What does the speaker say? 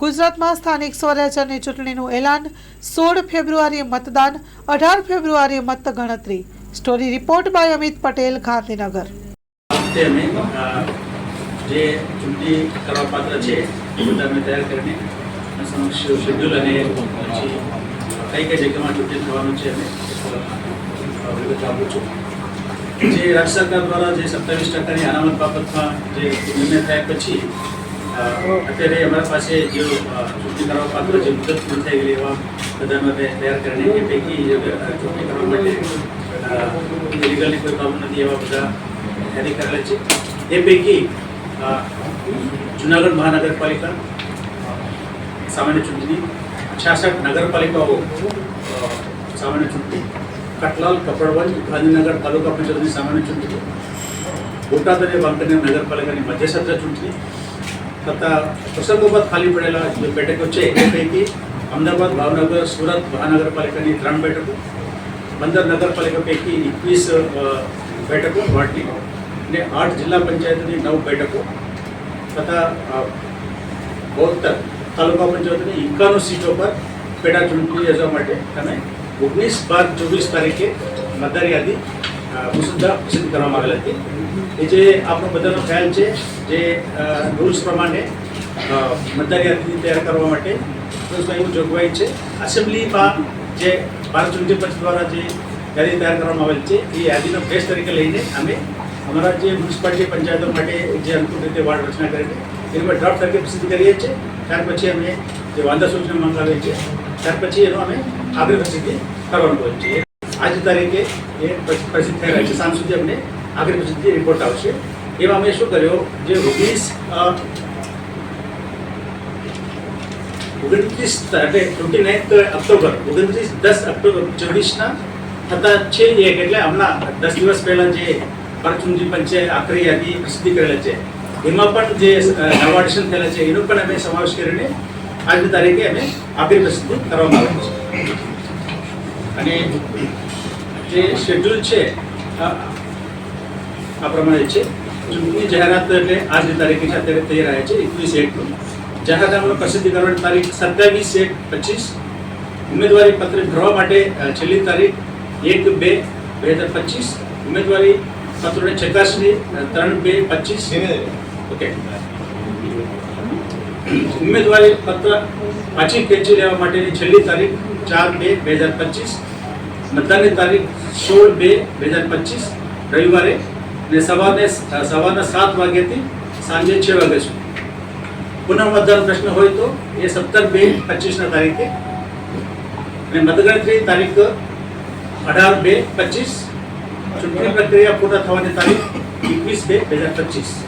ગુજરાતમાં સ્થાનિક સ્વરાજ્યની ચૂંટણીનું એલાન સોળ ફેબ્રુઆરીએ મતદાન, અઢાર ફેબ્રુઆરીએ મતગણતરી. Story report by Amit Patel, Gandhinagar. જે ચૂંટણી કરવા પાત્ર છે અમે તૈયાર કરીને શેડ્યુલ અને પછી કઈ કઈ જગ્યામાં ચૂંટણી થવાનું છે અમે વિગત આપું છું. જે રાજ્ય સરકાર દ્વારા જે સત્તાવીસ ટકાની અનામત બાબતમાં જે નિર્ણય થયા પછી અત્યારે અમારા પાસે જે અ, ચૂંટણી કરવા પાત્ર જે મુદત પૂરી થઈ ગયેલી એવા બધાને અમે તૈયાર કરીને એ પૈકી જે ચૂંટણી કરવા માટે લીગલની કોઈ પ્રોબ્લેમ નથી એવા બધા યાદી કરેલા છે એ પૈકી અ, જુનાગઢ મહાનગરપાલિકા સામાન્ય ચૂંટણી છાસઠ નગરપાલિકાઓ અ, સામાન્ય ચૂંટણી કટલાલ કપડવંજ ગાંધીનગર તાલુકા પંચાયતની સામાન્ય ચૂંટણી બોટાદ અને વાંકનેર નગરપાલિકાની મધ્યસત્ર ચૂંટણી તથા પ્રસંગોપાત ખાલી પડેલા જે બેઠકો છે, એ પૈકી અમદાવાદ, ભાવનગર, સુરત મહાનગરપાલિકાની ત્રણ બેઠકો પંદર નગરપાલિકા પૈકી એકવીસ બેઠકો વાટલી. અને આઠ જિલ્લા પંચાયતની નવ બેઠકો તથા બોતેર તાલુકા પંચાયતની એકાણું સીટો પર પેટા ચૂંટણી યોજવા માટે તમે ઓગણીસ બાર ચોવીસ તારીખે મતદાર યાદી મુસદ્દા પસંદ કરવામાં આવેલ હતી. એ જે આપણો બધાનો ખ્યાલ છે, જે રૂલ્સ પ્રમાણે મતદારી યાદી તૈયાર કરવા માટે એવું જોગવાઈ છે. એસેમ્બલીમાં જે ભારત ચૂંટણી પંચ દ્વારા જે યાદી તૈયાર કરવામાં આવેલ છે, એ યાદીનો બેસ તરીકે લઈને અમે અમારા જે મ્યુનિસિપાલિટી પંચાયતો માટે જે અનુકૂળ રીતે વાર્ડ રચના કરીને એની પર ડ્રાફ્ટ તરીકે પસંદ કરીએ છીએ. ત્યાર પછી અમે જે વાંધા સૂચના મંગાવીએ છીએ ત્યાર પછી એનો અમે આગળ પ્રસિદ્ધિ કરવાનું હોય છે. આજ તારીખે એ પ્રસિ- પ્રસિદ્ધ રહ્યા છે. સાંજ સુધી અમને આગળ પછી રિપોર્ટ આવશે, એમાં અમે શું કર્યો? જે ઓગણીસ ઓગણત્રીસ એટલે ટ્વેન્ટી નાઇન્થ ઓક્ટોબર, ઓગણત્રીસ દસ ઓક્ટોબર ચોવીસના થતા છે એક એટલે હમણાં દસ દિવસ પહેલાં જે ભારત પંચે આખરી યાદી પ્રસિદ્ધિ કરેલા છે. એમાં પણ જે નવા થયેલા છે, એનો પણ અમે સમાવેશ કરીને આજની તારીખે અમે આખરી પ્રસિદ્ધિ કરવામાં આવે છે. અને જે શેડ્યુલ છે આ પ્રમાણે છે. ચૂંટણી જાહેરાત એટલે આજની તારીખે છે અત્યારે થઈ રહ્યા છે એકવીસ એકનું જાહેરનામાનું પ્રસિદ્ધિ કરવાની તારીખ સત્યાવીસ એક પચીસ. ઉમેદવારી પત્ર ભરવા માટે છેલ્લી તારીખ એક બે બે હજાર પચીસ. ઉમેદવારી પત્રોની ચકાસણી ત્રણ બે પચીસ. ઓકે. ઉમેદવારી પત્ર પાછી ખેંચી લેવા માટેની છેલ્લી તારીખ ચાર બે બે હજાર પચીસ. મતદાનની તારીખ સોળ બે બે હજાર પચીસ રવિવારે ને સવારે સવારના સાત વાગ્યાથી સાંજે છ વાગ્યા સુધી પુનઃ મતદાન પ્રશ્ન હોય તો એ સત્તર બે પચીસના તારીખે અને મતગણતરી તારીખ અઢાર બે પચીસ ચૂંટણી પ્રક્રિયા પૂર્ણ થવાની તારીખ એકવીસ બે બે હજાર પચીસ